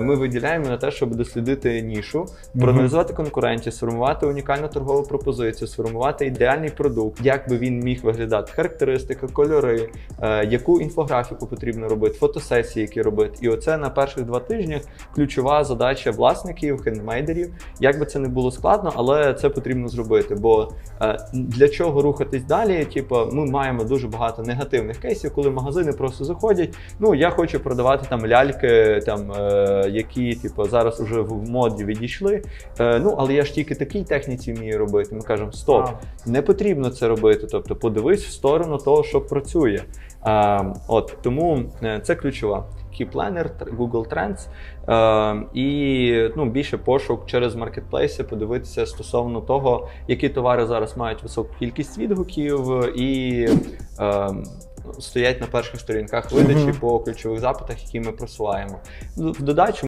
Ми виділяємо на те, щоб дослідити нішу, проаналізувати конкурентів, сформувати унікальну торгову пропозицію, сформувати ідеальний продукт, як би він міг виглядати, характеристики, кольори, е, яку інфографіку потрібно робити, фотосесії, які робити. І оце на перших два тижнях ключова задача власників, хендмейдерів. Як би це не було складно, але це потрібно зробити. Бо е, для чого рухатись далі? Типу, ми маємо дуже багато негативних кейсів, коли магазини просто заходять. Ну я хочу продавати там ляльки, там е, які типу зараз вже в моді відійшли. Е, ну але я ж тільки такій техніці вмію робити. Ми кажемо, стоп, не потрібно це робити. Тобто, подивись в сторону того, що працює. Е, от тому е, це ключова. Planner, Google Trends е, і ну, більше пошук через маркетплейси, подивитися стосовно того, які товари зараз мають високу кількість відгуків і е, стоять на перших сторінках видачі по ключових запитах, які ми просуваємо. В додачу